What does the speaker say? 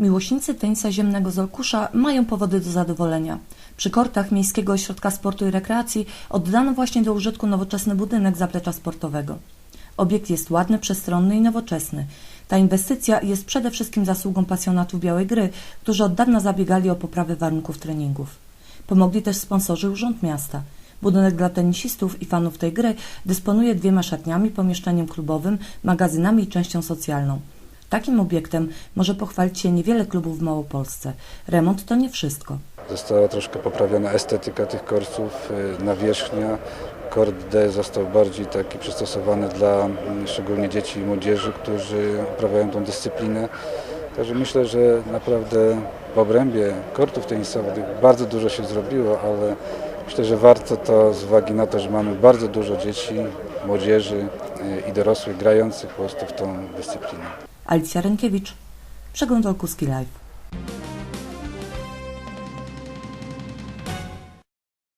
Miłośnicy tenisa ziemnego z Olkusza mają powody do zadowolenia. Przy kortach Miejskiego Ośrodka Sportu i Rekreacji oddano właśnie do użytku nowoczesny budynek zaplecza sportowego. Obiekt jest ładny, przestronny i nowoczesny. Ta inwestycja jest przede wszystkim zasługą pasjonatów białej gry, którzy od dawna zabiegali o poprawę warunków treningów. Pomogli też sponsorzy Urząd Miasta. Budynek dla tenisistów i fanów tej gry dysponuje dwiema szatniami, pomieszczeniem klubowym, magazynami i częścią socjalną. Takim obiektem może pochwalić się niewiele klubów w Małopolsce. Remont to nie wszystko. Została troszkę poprawiona estetyka tych korsów, y, nawierzchnia. Kord D został bardziej taki przystosowany dla mm, szczególnie dzieci i młodzieży, którzy uprawiają tą dyscyplinę. Także myślę, że naprawdę w obrębie kortów tenisowych bardzo dużo się zrobiło, ale myślę, że warto to z uwagi na to, że mamy bardzo dużo dzieci, młodzieży y, i dorosłych grających po prostu w tą dyscyplinę. Alicja Rękiewicz, Przegląd Olkuski Live.